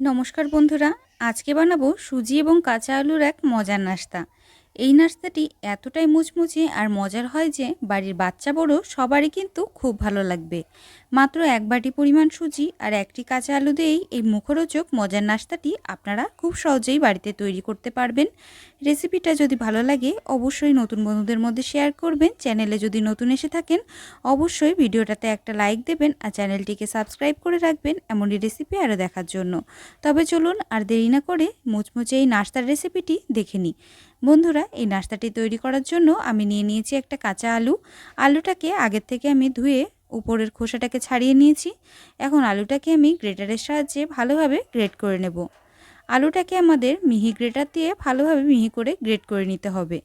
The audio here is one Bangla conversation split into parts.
নমস্কার বন্ধুরা, আজকে বানাবো সুজি এবং কাঁচা আলুর এক মজার নাস্তা। এই নাস্তাটি এতটাই মুচমুচে আর মজার হয় যে বাড়ির বাচ্চা বড় সবারই কিন্তু খুব ভালো লাগবে। মাত্র এক বাটি পরিমাণ সুজি আর একটি কাঁচা আলু দিয়েই এই মুখরোচক মজার নাস্তাটি আপনারা খুব সহজেই বাড়িতে তৈরি করতে পারবেন। রেসিপিটা যদি ভালো লাগে, অবশ্যই নতুন বন্ধুদের মধ্যে শেয়ার করবেন। চ্যানেলে যদি নতুন এসে থাকেন, অবশ্যই ভিডিওটাতে একটা লাইক দেবেন আর চ্যানেলটিকে সাবস্ক্রাইব করে রাখবেন এমনই রেসিপি আরও দেখার জন্য। তবে চলুন আর দেরি না করে মুচমুচে এই নাস্তার রেসিপিটি দেখে নিই। বন্ধুরা, এই নাস্তাটি তৈরি করার জন্য আমি নিয়ে নিয়েছি একটা কাঁচা আলু। আলুটাকে আগের থেকে আমি ধুয়ে উপরের খোসাটাকে ছাড়িয়ে নিয়েছি। এখন আলুটাকে আমি গ্রেটারের সাহায্যে ভালোভাবে গ্রেট করে নেব। আলুটাকে আমাদের মিহি গ্রেটার দিয়ে ভালোভাবে মিহি করে গ্রেট করে নিতে হবে।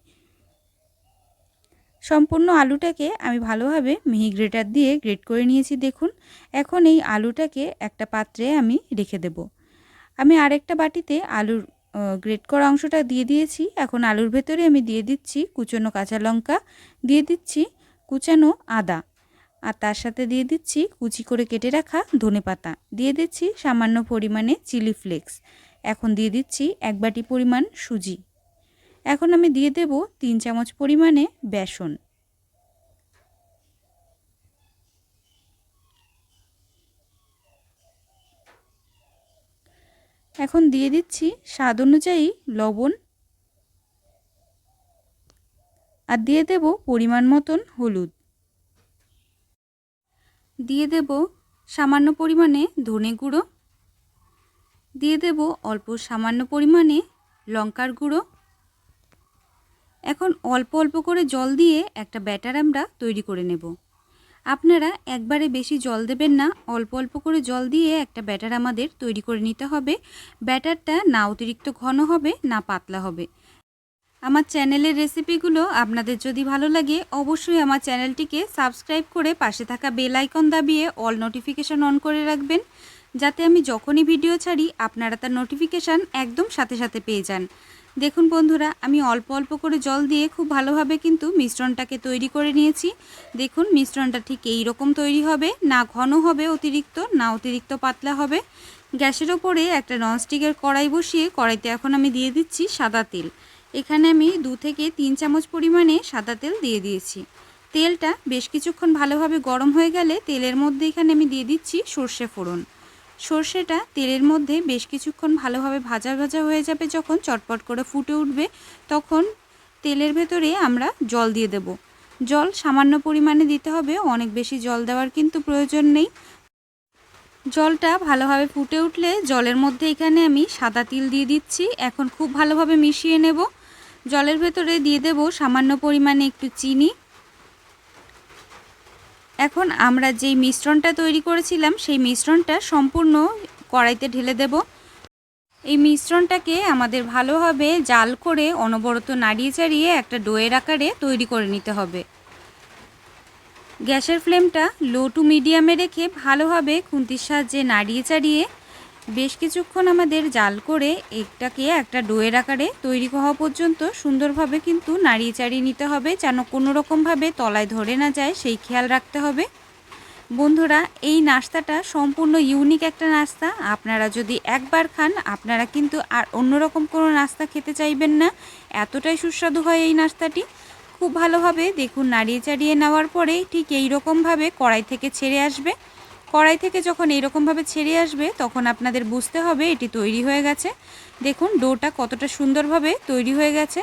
সম্পূর্ণ আলুটাকে আমি ভালোভাবে মিহি গ্রেটার দিয়ে গ্রেট করে নিয়েছি দেখুন। এখন এই আলুটাকে একটা পাত্রে আমি রেখে দেব। আমি আরেকটা বাটিতে আলুর গ্রেট করা অংশটা দিয়ে দিয়েছি। এখন আলুর ভেতরে আমি দিয়ে দিচ্ছি কুচনো কাঁচা লঙ্কা, দিয়ে দিচ্ছি কুচানো আদা। আর তার সাথে দিয়ে দিচ্ছি কুচি করে কেটে রাখা ধনে পাতা। দিয়ে দিচ্ছি সামান্য পরিমাণে চিলি ফ্লেক্স। এখন দিয়ে দিচ্ছি এক বাটি পরিমাণ সুজি। এখন আমি দিয়ে দেব তিন চামচ পরিমাণে বেসন। এখন দিয়ে দিচ্ছি স্বাদ অনুযায়ী লবণ। আর দিয়ে দেব পরিমাণ মতন হলুদ। দিয়ে দেব সামান্য পরিমাণে ধনে গুঁড়ো। দিয়ে দেব অল্প সামান্য পরিমাণে লঙ্কার গুঁড়ো। এখন অল্প অল্প করে জল দিয়ে একটা ব্যাটার আমরা তৈরি করে নেব। আপনারা একবারে বেশি জল দেবেন না, অল্প অল্প করে জল দিয়ে একটা ব্যাটার আমাদের তৈরি করে নিতে হবে। ব্যাটারটা না অতিরিক্ত ঘন হবে, না পাতলা হবে। আমার চ্যানেলের রেসিপিগুলো আপনাদের যদি ভালো লাগে, অবশ্যই আমার চ্যানেলটিকে সাবস্ক্রাইব করে পাশে থাকা বেল আইকন দাবিয়ে অল নোটিফিকেশান অন করে রাখবেন। যাতে আমি যখনই ভিডিও ছাড়ি, আপনারা তার নোটিফিকেশান একদম সাথে সাথে পেয়ে যান। দেখুন বন্ধুরা, আমি অল্প অল্প করে জল দিয়ে খুব ভালোভাবে কিন্তু মিশ্রণটাকে তৈরি করে নিয়েছি। দেখুন, মিশ্রণটা ঠিক এই রকম তৈরি হবে। না ঘন হবে অতিরিক্ত, না অতিরিক্ত পাতলা হবে। গ্যাসের ওপরে একটা ননস্টিকের কড়াই বসিয়ে কড়াইতে এখন আমি দিয়ে দিচ্ছি সাদা তেল। এখানে আমি দু থেকে তিন চামচ পরিমাণে সাদা তেল দিয়ে দিয়েছি। তেলটা বেশ কিছুক্ষণ ভালোভাবে গরম হয়ে গেলে তেলের মধ্যে এখানে আমি দিয়ে দিচ্ছি সর্ষে ফোড়ন। সর্ষেটা তেলের মধ্যে বেশ কিছুক্ষণ ভালোভাবে ভাজা ভাজা হয়ে যাবে যখন চটপট করে ফুটে উঠবে, তখন তেলের ভেতরে আমরা জল দিয়ে দেব। জল সামান্য পরিমাণে দিতে হবে, অনেক বেশি জল দেওয়ার কিন্তু প্রয়োজন নেই। জলটা ভালোভাবে ফুটে উঠলে জলের মধ্যে এখানে আমি সাদা তিল দিয়ে দিচ্ছি। এখন খুব ভালোভাবে মিশিয়ে নেব। জলের ভেতরে দিয়ে দেব সামান্য পরিমাণে একটু চিনি। এখন আমরা যেই মিশ্রণটা তৈরি করেছিলাম, সেই মিশ্রণটা সম্পূর্ণ কড়াইতে ঢেলে দেব। এই মিশ্রণটাকে আমাদের ভালোভাবে জাল করে অনবরত নাড়িয়ে চাড়িয়ে একটা ডোয়ের আকারে তৈরি করে নিতে হবে। গ্যাসের ফ্লেমটা লো টু মিডিয়ামে রেখে ভালোভাবে খুন্তির সাহায্যে নাড়িয়ে চাড়িয়ে বেশ কিছুক্ষণ আমাদের জাল করে এটাকে একটা ডোয়ের আকারে তৈরি হওয়া পর্যন্ত সুন্দরভাবে কিন্তু নাড়িয়ে চাড়িয়ে নিতে হবে, যেন কোনো রকমভাবে তলায় ধরে না যায়, সেই খেয়াল রাখতে হবে। বন্ধুরা, এই নাস্তাটা সম্পূর্ণ ইউনিক একটা নাস্তা। আপনারা যদি একবার খান, আপনারা কিন্তু আর অন্যরকম কোনো নাস্তা খেতে চাইবেন না। এতটাই সুস্বাদু হয় এই নাস্তাটি। খুব ভালোভাবে দেখুন, নাড়িয়ে চাড়িয়ে নেওয়ার পরে ঠিক এই রকমভাবে কড়াই থেকে ছেড়ে আসবে। কড়াই থেকে যখন এইরকমভাবে ছেড়ে আসবে, তখন আপনাদের বুঝতে হবে এটি তৈরি হয়ে গেছে। দেখুন, ডোটা কতটা সুন্দরভাবে তৈরি হয়ে গেছে।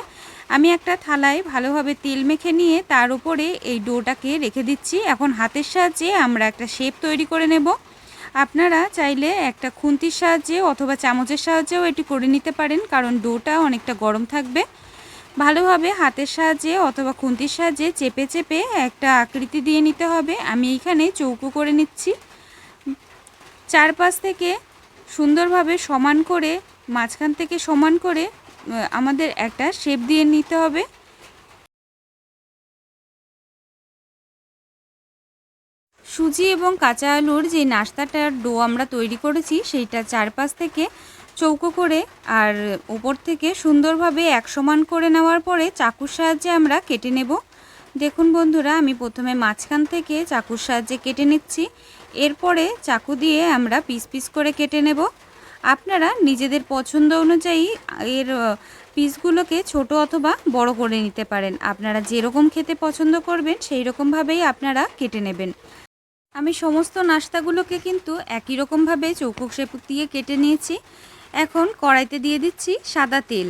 আমি একটা থালায় ভালোভাবে তেল মেখে নিয়ে তার উপরে এই ডোটাকে রেখে দিচ্ছি। এখন হাতের সাহায্যে আমরা একটা শেপ তৈরি করে নেব। আপনারা চাইলে একটা খুন্তির সাহায্যে অথবা চামচের সাহায্যেও এটি করে নিতে পারেন, কারণ ডোটা অনেকটা গরম থাকবে। ভালোভাবে হাতের সাহায্যে অথবা খুন্তির সাহায্যে চেপে চেপে একটা আকৃতি দিয়ে নিতে হবে। আমি এইখানে চৌকো করে নিচ্ছি। চারপাশ থেকে সুন্দরভাবে সমান করে, মাঝখান থেকে সমান করে আমাদের একটা শেপ দিয়ে নিতে হবে। সুজি এবং কাঁচা আলুর যে নাস্তাটার ডো আমরা তৈরি করেছি, সেইটা চারপাশ থেকে চৌকো করে আর ওপর থেকে সুন্দরভাবে এক সমান করে নেওয়ার পরে চাকুর সাহায্যে আমরা কেটে নেব। দেখুন বন্ধুরা, আমি প্রথমে মাঝখান থেকে চাকুর সাহায্যে কেটে নিচ্ছি। এরপরে চাকু দিয়ে আমরা পিস পিস করে কেটে নেব। আপনারা নিজেদের পছন্দ অনুযায়ী এর পিসগুলোকে ছোট অথবা বড় করে নিতে পারেন। আপনারা যেরকম খেতে পছন্দ করবেন সেই রকমভাবেই আপনারা কেটে নেবেন। আমি সমস্ত নাস্তাগুলোকে কিন্তু একই রকমভাবে চৌকো শেপ দিয়ে কেটে নিয়েছি। এখন কড়াইতে দিয়ে দিচ্ছি সাদা তেল।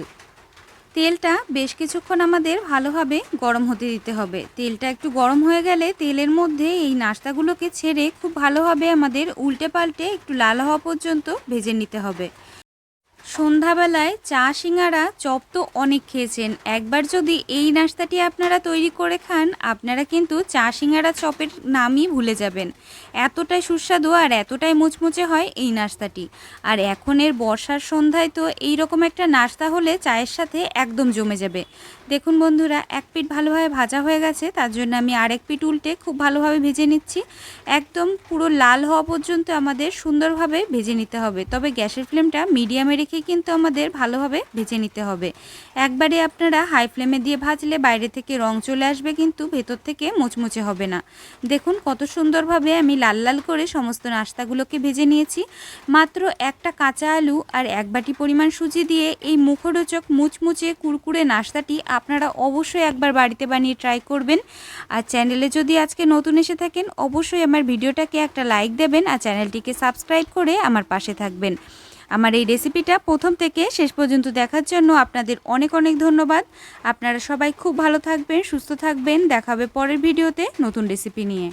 তেলটা বেশ কিছুক্ষণ আমাদের ভালোভাবে গরম হতে দিতে হবে। তেলটা একটু গরম হয়ে গেলে তেলের মধ্যে এই নাস্তাগুলোকে ছেড়ে খুব ভালোভাবে আমাদের উল্টে পাল্টে একটু লাল হওয়া পর্যন্ত ভেজে নিতে হবে। সন্ধ্যাবেলায় চা সিঙ্গারা চপ তো অনেক খেয়েছেন। একবার যদি এই নাস্তাটি আপনারা তৈরি করে খান, আপনারা কিন্তু চা সিঙ্গারা চপের নামই ভুলে যাবেন। এতটাই সুস্বাদু আর এতটাই মুচমুচে হয় এই নাস্তাটি। আর এখন এর বর্ষার সন্ধ্যায় তো এই রকম একটা নাস্তা হলে চায়ের সাথে একদম জমে যাবে। দেখুন বন্ধুরা, এক পিঠ ভালোভাবে ভাজা হয়ে গেছে, তার জন্য আমি আরেক পিঠ উল্টে খুব ভালোভাবে ভেজে নিচ্ছি। একদম পুরো লাল হওয়া পর্যন্ত আমাদের সুন্দরভাবে ভেজে নিতে হবে, তবে গ্যাসের ফ্লেমটা মিডিয়ামে রেখে কিন্তু আমাদের ভালোভাবে ভেজে নিতে হবে। একবারে আপনারা হাই ফ্লেমে দিয়ে ভাজলে বাইরে থেকে রং চলে আসবে কিন্তু ভেতর থেকে মুচমুচে হবে না। দেখুন কত সুন্দরভাবে আমি লাল লাল করে সমস্ত নাস্তাগুলোকে ভেজে নিয়েছি। মাত্র একটা কাঁচা আলু আর এক বাটি পরিমাণ সুজি দিয়ে এই মুখরোচক মুচমুচে কুরকুরে নাস্তাটি আপনারা অবশ্যই একবার বাড়িতে বানিয়ে ট্রাই করবেন। আর চ্যানেলে যদি আজকে নতুন এসে থাকেন, অবশ্যই আমার ভিডিওটাকে একটা লাইক দেবেন আর চ্যানেলটিকে সাবস্ক্রাইব করে আমার পাশে থাকবেন। আমার এই রেসিপিটা প্রথম থেকে শেষ পর্যন্ত দেখার জন্য আপনাদের অনেক অনেক ধন্যবাদ। আপনারা সবাই খুব ভালো থাকবেন, সুস্থ থাকবেন। দেখাবে পরের ভিডিওতে নতুন রেসিপি নিয়ে।